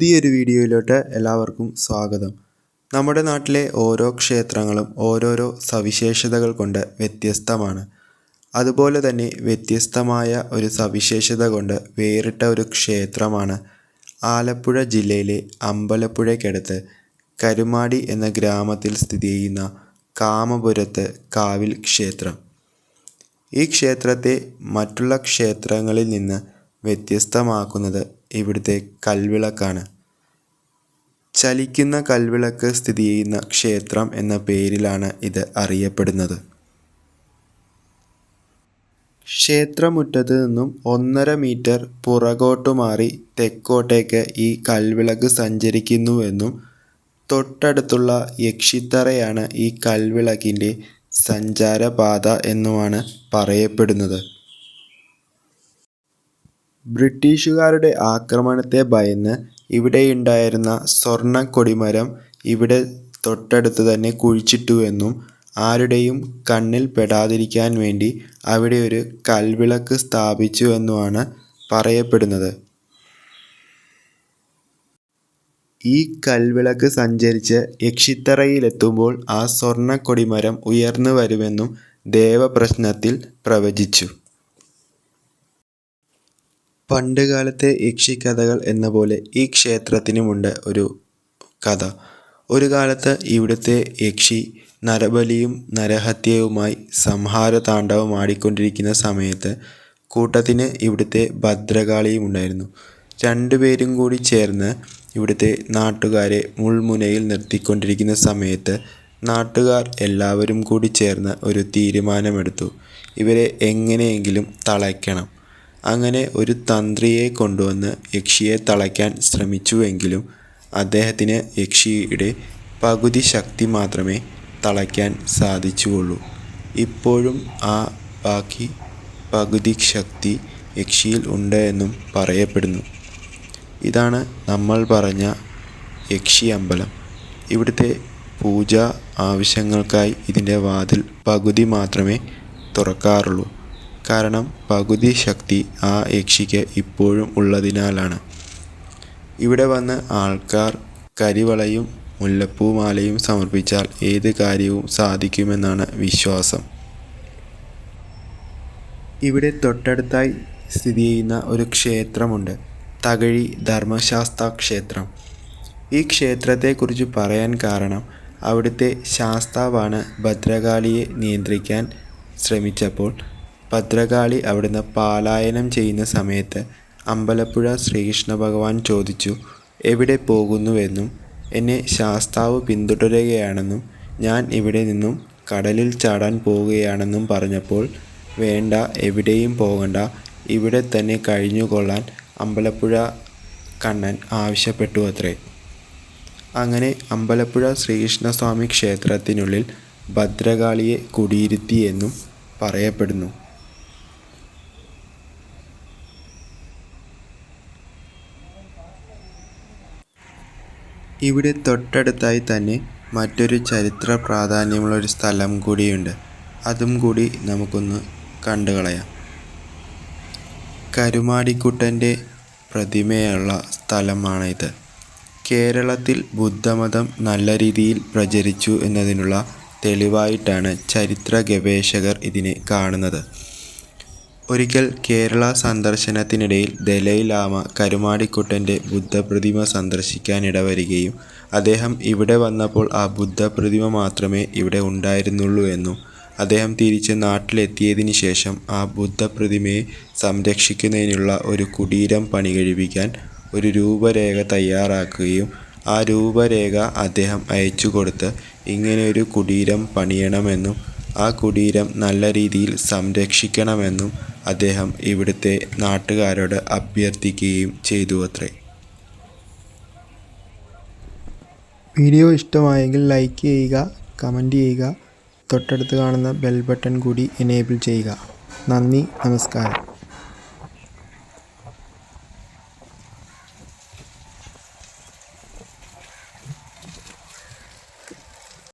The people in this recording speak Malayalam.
പുതിയൊരു വീഡിയോയിലോട്ട് എല്ലാവർക്കും സ്വാഗതം. നമ്മുടെ നാട്ടിലെ ഓരോ ക്ഷേത്രങ്ങളും ഓരോരോ സവിശേഷതകൾ കൊണ്ട് വ്യത്യസ്തമാണ്. അതുപോലെ തന്നെ വ്യത്യസ്തമായ ഒരു സവിശേഷത കൊണ്ട് വേറിട്ട ഒരു ക്ഷേത്രമാണ് ആലപ്പുഴ ജില്ലയിലെ അമ്പലപ്പുഴയ്ക്കടുത്ത്. കരുമാടി എന്ന ഗ്രാമത്തിൽ സ്ഥിതി ചെയ്യുന്ന കാമപുരത്ത് കാവിൽ ക്ഷേത്രം. ഈ ക്ഷേത്രത്തെ മറ്റുള്ള ക്ഷേത്രങ്ങളിൽ നിന്ന് വ്യത്യസ്തമാക്കുന്നത് ഇവിടുത്തെ കൽവിളക്കാണ്. ചലിക്കുന്ന കൽവിളക്ക് സ്ഥിതി ചെയ്യുന്ന ക്ഷേത്രം എന്ന പേരിലാണ് ഇത് അറിയപ്പെടുന്നത്. ക്ഷേത്രമുറ്റത്ത് നിന്നും ഒന്നര മീറ്റർ പുറകോട്ടു മാറി തെക്കോട്ടേക്ക് ഈ കൽവിളക്ക് സഞ്ചരിക്കുന്നുവെന്നും തൊട്ടടുത്തുള്ള യക്ഷിത്തറയാണ് ഈ കൽവിളക്കിന്റെ സഞ്ചാരപാത എന്നുമാണ് പറയപ്പെടുന്നത്. ബ്രിട്ടീഷുകാരുടെ ആക്രമണത്തെ ഭയന്ന് ഇവിടെയുണ്ടായിരുന്ന സ്വർണ കൊടിമരം ഇവിടെ തൊട്ടടുത്ത് തന്നെ കുഴിച്ചിട്ടുവെന്നും ആരുടെയും കണ്ണിൽ പെടാതിരിക്കാൻ വേണ്ടി അവിടെ ഒരു കൽവിളക്ക് സ്ഥാപിച്ചുവെന്നുമാണ് പറയപ്പെടുന്നത്. ഈ കൽവിളക്ക് സഞ്ചരിച്ച് യക്ഷിത്തറയിലെത്തുമ്പോൾ ആ സ്വർണ കൊടിമരം ഉയർന്നു വരുമെന്നും ദേവപ്രശ്നത്തിൽ പ്രവചിച്ചു. പണ്ടുകാലത്തെ യക്ഷിക്കഥകൾ എന്ന പോലെ ഈ ക്ഷേത്രത്തിനുമുണ്ട് ഒരു കഥ. ഒരു കാലത്ത് ഇവിടുത്തെ യക്ഷി നരബലിയും നരഹത്യയുമായി സംഹാര താണ്ഡവം ആടിക്കൊണ്ടിരിക്കുന്ന സമയത്ത് കൂട്ടത്തിന് ഇവിടുത്തെ ഭദ്രകാളിയും ഉണ്ടായിരുന്നു. രണ്ടുപേരും കൂടി ചേർന്ന് ഇവിടുത്തെ നാട്ടുകാരെ മുൾമുനയിൽ നിർത്തിക്കൊണ്ടിരിക്കുന്ന സമയത്ത് നാട്ടുകാർ എല്ലാവരും കൂടി ചേർന്ന് ഒരു തീരുമാനമെടുത്തു. ഇവരെ എങ്ങനെയെങ്കിലും തളയ്ക്കണം. അങ്ങനെ ഒരു തന്ത്രിയെ കൊണ്ടുവന്ന് യക്ഷിയെ തളയ്ക്കാൻ ശ്രമിച്ചുവെങ്കിലും അദ്ദേഹത്തിന് യക്ഷിയുടെ പകുതി ശക്തി മാത്രമേ തളയ്ക്കാൻ സാധിച്ചുള്ളൂ. ഇപ്പോഴും ആ ബാക്കി പകുതി ശക്തി യക്ഷിയിൽ ഉണ്ട് എന്നും പറയപ്പെടുന്നു. ഇതാണ് നമ്മൾ പറഞ്ഞ യക്ഷി അമ്പലം. ഇവിടുത്തെ പൂജ ആവശ്യങ്ങൾക്കായി ഇതിന്റെ വാതിൽ പകുതി മാത്രമേ തുറക്കാറുള്ളൂ. കാരണം പകുതി ശക്തി ആ യക്ഷിക്ക് ഇപ്പോഴും ഉള്ളതിനാലാണ്. ഇവിടെ വന്ന് ആൾക്കാർ കരിവളയും മുല്ലപ്പൂമാലയും സമർപ്പിച്ചാൽ ഏത് കാര്യവും സാധിക്കുമെന്നാണ് വിശ്വാസം. ഇവിടെ തൊട്ടടുത്തായി സ്ഥിതി ചെയ്യുന്ന ഒരു ക്ഷേത്രമുണ്ട്. തകഴി ധർമ്മശാസ്ത്ര ക്ഷേത്രം. ഈ ക്ഷേത്രത്തെക്കുറിച്ച് പറയാൻ കാരണം അവിടുത്തെ ശാസ്താവാണ് ഭദ്രകാളിയെ നിയന്ത്രിക്കാൻ ശ്രമിച്ചപ്പോൾ ഭദ്രകാളി അവിടുന്ന് പാലായനം ചെയ്യുന്ന സമയത്ത് അമ്പലപ്പുഴ ശ്രീകൃഷ്ണ ഭഗവാൻ ചോദിച്ചു എവിടെ പോകുന്നുവെന്നും എന്നെ ശാസ്താവ് പിന്തുടരുകയാണെന്നും ഞാൻ ഇവിടെ നിന്നും കടലിൽ ചാടാൻ പോവുകയാണെന്നും പറഞ്ഞപ്പോൾ വേണ്ട എവിടെയും പോകണ്ട. ഇവിടെ തന്നെ കഴിഞ്ഞുകൊള്ളാൻ അമ്പലപ്പുഴ കണ്ണൻ ആവശ്യപ്പെട്ടു അത്രേ. അങ്ങനെ അമ്പലപ്പുഴ ശ്രീകൃഷ്ണസ്വാമി ക്ഷേത്രത്തിനുള്ളിൽ ഭദ്രകാളിയെ കുടിയിരുത്തിയെന്നും പറയപ്പെടുന്നു. ഇവിടെ തൊട്ടടുത്തായി തന്നെ മറ്റൊരു ചരിത്ര പ്രാധാന്യമുള്ള ഒരു സ്ഥലം കൂടിയുണ്ട്. അതും കൂടി നമുക്കൊന്ന് കണ്ടു കളയാം. കരുമാടിക്കുട്ടന്റെ പ്രതിമയുള്ള സ്ഥലമാണിത്. കേരളത്തിൽ ബുദ്ധമതം നല്ല രീതിയിൽ പ്രചരിച്ചു എന്നതിനുള്ള തെളിവായിട്ടാണ് ചരിത്ര ഗവേഷകർ ഇതിനെ കാണുന്നത്. ഒരിക്കൽ കേരള സന്ദർശനത്തിനിടയിൽ ദലൈലാമ കരുമാടിക്കുട്ടന്റെ ബുദ്ധപ്രതിമ സന്ദർശിക്കാനിടവരികയും അദ്ദേഹം ഇവിടെ വന്നപ്പോൾ ആ ബുദ്ധപ്രതിമ മാത്രമേ ഇവിടെ ഉണ്ടായിരുന്നുള്ളൂ എന്നും അദ്ദേഹം തിരിച്ച് നാട്ടിലെത്തിയതിന് ശേഷം ആ ബുദ്ധപ്രതിമയെ സംരക്ഷിക്കുന്നതിനുള്ള ഒരു കുടീരം പണി പണികഴിപ്പിക്കാൻ ഒരു രൂപരേഖ തയ്യാറാക്കുകയും ആ രൂപരേഖ അദ്ദേഹം അയച്ചു കൊടുത്ത് ഇങ്ങനെയൊരു കുടീരം പണിയണമെന്നും ആ കുടീരം നല്ല രീതിയിൽ സംരക്ഷിക്കണമെന്നും അദ്ദേഹം ഇവിടുത്തെ നാട്ടുകാരോട് അഭ്യർത്ഥിക്കുകയും ചെയ്തു അത്രേ. വീഡിയോ ഇഷ്ടമായെങ്കിൽ ലൈക്ക് ചെയ്യുക കമന്റ് ചെയ്യുക. തൊട്ടടുത്ത് കാണുന്ന ബെൽ ബട്ടൺ കൂടി എനേബിൾ ചെയ്യുക. നന്ദി നമസ്കാരം.